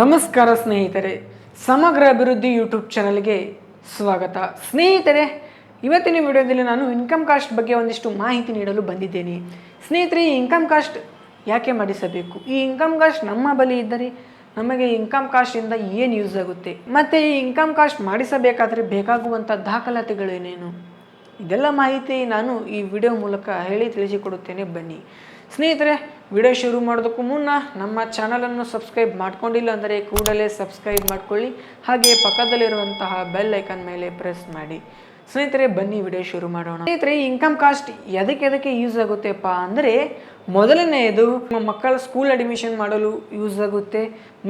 ನಮಸ್ಕಾರ ಸ್ನೇಹಿತರೆ, ಸಮಗ್ರ ಅಭಿವೃದ್ಧಿ ಯೂಟ್ಯೂಬ್ ಚಾನಲ್ಗೆ ಸ್ವಾಗತ. ಸ್ನೇಹಿತರೆ, ಇವತ್ತಿನ ವಿಡಿಯೋದಲ್ಲಿ ನಾನು ಇನ್ಕಮ್ ಕಾಸ್ಟ್ ಬಗ್ಗೆ ಒಂದಿಷ್ಟು ಮಾಹಿತಿ ನೀಡಲು ಬಂದಿದ್ದೇನೆ. ಸ್ನೇಹಿತರೆ, ಈ ಇನ್ಕಮ್ ಕಾಸ್ಟ್ ಯಾಕೆ ಮಾಡಿಸಬೇಕು? ಈ ಇನ್ಕಮ್ ಕಾಸ್ಟ್ ನಮ್ಮ ಬಳಿ ಇದ್ದರೆ ನಮಗೆ ಇನ್ಕಮ್ ಕಾಸ್ಟಿಂದ ಏನು ಯೂಸ್ ಆಗುತ್ತೆ? ಮತ್ತು ಈ ಇನ್ಕಮ್ ಕಾಸ್ಟ್ ಮಾಡಿಸಬೇಕಾದರೆ ಬೇಕಾಗುವಂಥ ದಾಖಲಾತಿಗಳೇನೇನು? ಇದೆಲ್ಲ ಮಾಹಿತಿ ನಾನು ಈ ವಿಡಿಯೋ ಮೂಲಕ ಹೇಳಿ ತಿಳಿಸಿಕೊಡುತ್ತೇನೆ. ಬನ್ನಿ. ಸ್ನೇಹಿತರೆ ವಿಡಿಯೋ ಶುರು ಮಾಡೋದಕ್ಕೂ ಮುನ್ನ ನಮ್ಮ ಚಾನಲನ್ನು ಸಬ್ಸ್ಕ್ರೈಬ್ ಮಾಡ್ಕೊಂಡಿಲ್ಲ ಅಂದರೆ ಕೂಡಲೇ ಸಬ್ಸ್ಕ್ರೈಬ್ ಮಾಡ್ಕೊಳ್ಳಿ. ಹಾಗೆ ಪಕ್ಕದಲ್ಲಿರುವಂತಹ ಬೆಲ್ ಐಕನ್ ಮೇಲೆ ಪ್ರೆಸ್ ಮಾಡಿ. ಸ್ನೇಹಿತರೆ, ಬನ್ನಿ ವಿಡಿಯೋ ಶುರು ಮಾಡೋಣ. ಸ್ನೇಹಿತರೆ ಇನ್ಕಮ್ ಕಾಸ್ಟ್ ಎದಕ್ಕೆ ಎದಕ್ಕೆ ಯೂಸ್ ಆಗುತ್ತೆಪ್ಪ ಅಂದರೆ, ಮೊದಲನೆಯದು ನಮ್ಮ ಮಕ್ಕಳ ಸ್ಕೂಲ್ ಅಡ್ಮಿಷನ್ ಮಾಡಲು ಯೂಸ್ ಆಗುತ್ತೆ,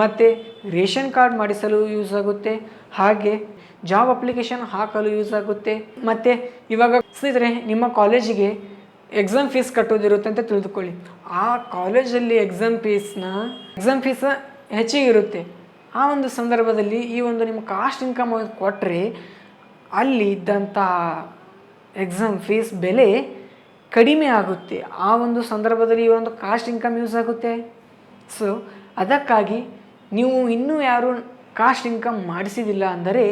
ಮತ್ತು ರೇಷನ್ ಕಾರ್ಡ್ ಮಾಡಿಸಲು ಯೂಸ್ ಆಗುತ್ತೆ, ಹಾಗೆ ಜಾಬ್ ಅಪ್ಲಿಕೇಶನ್ ಹಾಕಲು ಯೂಸ್ ಆಗುತ್ತೆ, ಮತ್ತು ಇವಾಗ ಸ್ನೇಹಿತರೆ, ನಿಮ್ಮ ಕಾಲೇಜಿಗೆ ಎಕ್ಸಾಮ್ ಫೀಸ್ ಕಟ್ಟೋದಿರುತ್ತೆ ಅಂತ ತಿಳಿದುಕೊಳ್ಳಿ. ಆ ಕಾಲೇಜಲ್ಲಿ ಎಕ್ಸಾಮ್ ಫೀಸ್ನ ಎಕ್ಸಾಮ್ ಫೀಸ್ ಹೆಚ್ಚಿಗೆ ಇರುತ್ತೆ. ಆ ಒಂದು ಸಂದರ್ಭದಲ್ಲಿ ಈ ಒಂದು ನಿಮ್ಮ ಕಾಸ್ಟ್ ಇನ್ಕಮ್ ಕೊಟ್ಟರೆ ಅಲ್ಲಿ ಇದ್ದಂಥ ಎಕ್ಸಾಮ್ ಫೀಸ್ ಬೆಲೆ ಕಡಿಮೆ ಆಗುತ್ತೆ. ಆ ಒಂದು ಸಂದರ್ಭದಲ್ಲಿ ಈ ಒಂದು ಕಾಸ್ಟ್ ಇನ್ಕಮ್ ಯೂಸ್ ಆಗುತ್ತೆ. ಸೊ ಅದಕ್ಕಾಗಿ ನೀವು ಇನ್ನೂ ಯಾರು ಕಾಸ್ಟ್ ಇನ್ಕಮ್ ಮಾಡಿಸಿದಿಲ್ಲ ಅಂದರೆ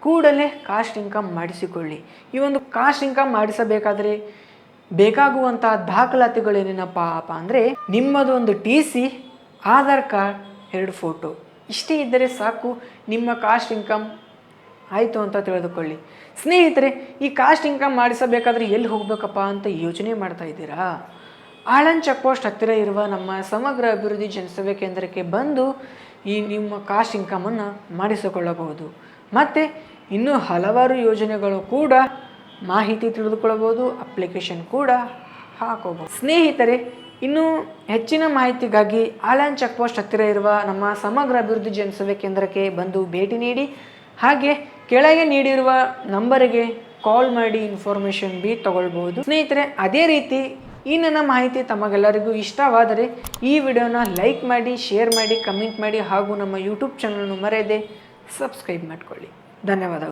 ಕೂಡಲೇ ಕಾಸ್ಟ್ ಇನ್ಕಮ್ ಮಾಡಿಸಿಕೊಳ್ಳಿ. ಈ ಒಂದು ಕಾಸ್ಟ್ ಇನ್ಕಮ್ ಮಾಡಿಸಬೇಕಾದರೆ ಬೇಕಾಗುವಂಥ ದಾಖಲಾತಿಗಳೇನೇನಪ್ಪ ಅಂದರೆ ನಿಮ್ಮದು ಒಂದು ಟಿ ಸಿ ಆಧಾರ್ ಕಾರ್ಡ್ ಎರಡು ಫೋಟೋ ಇಷ್ಟೇ ಇದ್ದರೆ ಸಾಕು, ನಿಮ್ಮ ಕಾಸ್ಟ್ ಇನ್ಕಮ್ ಆಯಿತು ಅಂತ ತಿಳಿದುಕೊಳ್ಳಿ. ಸ್ನೇಹಿತರೆ, ಈ ಕಾಸ್ಟ್ ಇನ್ಕಮ್ ಮಾಡಿಸಬೇಕಾದ್ರೆ ಎಲ್ಲಿ ಹೋಗಬೇಕಪ್ಪ ಅಂತ ಯೋಚನೆ ಮಾಡ್ತಾ ಇದ್ದೀರಾ? ಆಳನ್ ಚೆಕ್ ಪೋಸ್ಟ್ ಹತ್ತಿರ ಇರುವ ನಮ್ಮ ಸಮಗ್ರ ಅಭಿವೃದ್ಧಿ ಜನಸೇವೆ ಕೇಂದ್ರಕ್ಕೆ ಬಂದು ಈ ನಿಮ್ಮ ಕಾಸ್ಟ್ ಇನ್ಕಮನ್ನು ಮಾಡಿಸಿಕೊಳ್ಳಬಹುದು. ಮತ್ತು ಇನ್ನೂ ಹಲವಾರು ಯೋಜನೆಗಳು ಕೂಡ ಮಾಹಿತಿ ತಿಳಿದುಕೊಳ್ಳಬಹುದು ಅಪ್ಲಿಕೇಶನ್ ಕೂಡ ಹಾಕೋಬಹುದು. ಸ್ನೇಹಿತರೆ, ಇನ್ನು ಹೆಚ್ಚಿನ ಮಾಹಿತಿಗಾಗಿ ಆಲ್ಯಾನ್ ಚೆಕ್ ಪೋಸ್ಟ್ ಹತ್ತಿರ ಇರುವ ನಮ್ಮ ಸಮಗ್ರ ಅಭಿವೃದ್ಧಿ ಜನಸೇವೆ ಕೇಂದ್ರಕ್ಕೆ ಬಂದು ಭೇಟಿ ನೀಡಿ, ಹಾಗೆ ಕೆಳಗೆ ನೀಡಿರುವ ನಂಬರಿಗೆ ಕಾಲ್ ಮಾಡಿ ಇನ್ಫಾರ್ಮೇಷನ್ ಬಿ ತಗೊಳ್ಬಹುದು. ಸ್ನೇಹಿತರೆ, ಅದೇ ರೀತಿ ಈ ನನ್ನ ಮಾಹಿತಿ ತಮಗೆಲ್ಲರಿಗೂ ಇಷ್ಟವಾದರೆ ಈ ವಿಡಿಯೋನ ಲೈಕ್ ಮಾಡಿ, ಶೇರ್ ಮಾಡಿ, ಕಮೆಂಟ್ ಮಾಡಿ ಹಾಗೂ ನಮ್ಮ ಯೂಟ್ಯೂಬ್ ಚಾನಲ್ನು ಮರೆಯದೆ ಸಬ್ಸ್ಕ್ರೈಬ್ ಮಾಡಿಕೊಳ್ಳಿ. ಧನ್ಯವಾದಗಳು.